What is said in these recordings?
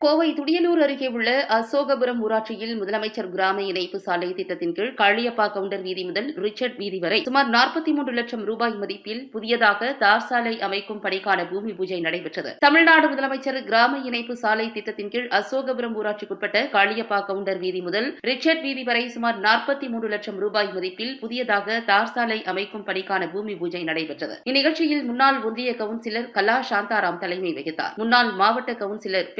கோவை துடியலூர் அருகே உள்ள அசோகபுரம் ஊராட்சியில் முதலமைச்சர் கிராம இணைப்பு சாலை திட்டத்தின் கீழ் காளியப்பா கவுண்டர் வீதி முதல் ரிச்சர்ட் வீதி வரை சுமார் நாற்பத்தி மூன்று லட்சம் ரூபாய் மதிப்பில் புதியதாக தார் சாலை அமைக்கும் பணிக்கான பூமி பூஜை நடைபெற்றது. தமிழ்நாடு முதலமைச்சர் கிராம இணைப்பு சாலை திட்டத்தின் கீழ் அசோகபுரம் ஊராட்சிக்குட்பட்ட காளியப்பா கவுண்டர் வீதி முதல் ரிச்சர்ட் வீதி வரை சுமார் நாற்பத்தி மூன்று லட்சம் ரூபாய் மதிப்பில் புதியதாக தார் சாலை அமைக்கும் பணிக்கான பூமி பூஜை நடைபெற்றது. இந்நிகழ்ச்சியில் முன்னாள் ஒன்றிய கவுன்சிலர் கலா சாந்தாராம் தலைமை வகித்தார். முன்னாள் மாவட்ட கவுன்சிலர்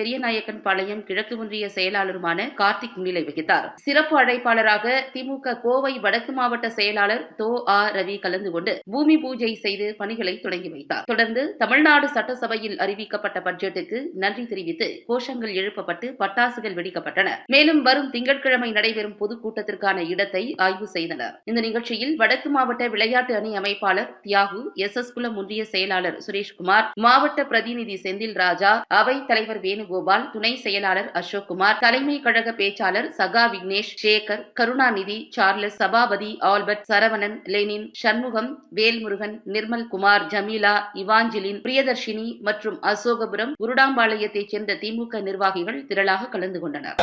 பெரியநாயக்கன் பாளையம் கிழக்கு ஒன்றிய செயலாளருமான கார்த்திக் முன்னிலை வகித்தார். சிறப்பு அழைப்பாளராக திமுக கோவை வடக்கு மாவட்ட செயலாளர் தோ ஆ ரவி கலந்து கொண்டு பூமி பூஜை செய்து பணிகளை தொடங்கி வைத்தார். தொடர்ந்து தமிழ்நாடு சட்டசபையில் அறிவிக்கப்பட்ட பட்ஜெட்டுக்கு நன்றி தெரிவித்து கோஷங்கள் எழுப்பப்பட்டு பட்டாசுகள் வெடிக்கப்பட்டன. மேலும் வரும் திங்கட்கிழமை நடைபெறும் பொதுக்கூட்டத்திற்கான இடத்தை ஆய்வு செய்தனர். இந்த நிகழ்ச்சியில் வடக்கு மாவட்ட விளையாட்டு அணி அமைப்பாளர் தியாகு எஸ் எஸ் குளம் ஒன்றிய செயலாளர் சுரேஷ்குமார் மாவட்ட பிரதிநிதி செந்தில் ராஜா அவை தலைவர் வேணுகோபால் துணை செயலாளர் அசோக்குமார் தலைமை கழக பேச்சாளர் சகா Vignesh Sekar Karunanidhi Charles Sabapathi Albert Saravanan Lenin Shanmugam Velmurugan Nirmal Kumar Jamila Evangeline Priyadharshini மற்றும் அசோகபுரம் உருடாம்பாளையத்தைச் சேர்ந்த திமுக நிர்வாகிகள் திரளாக கலந்து கொண்டனர்.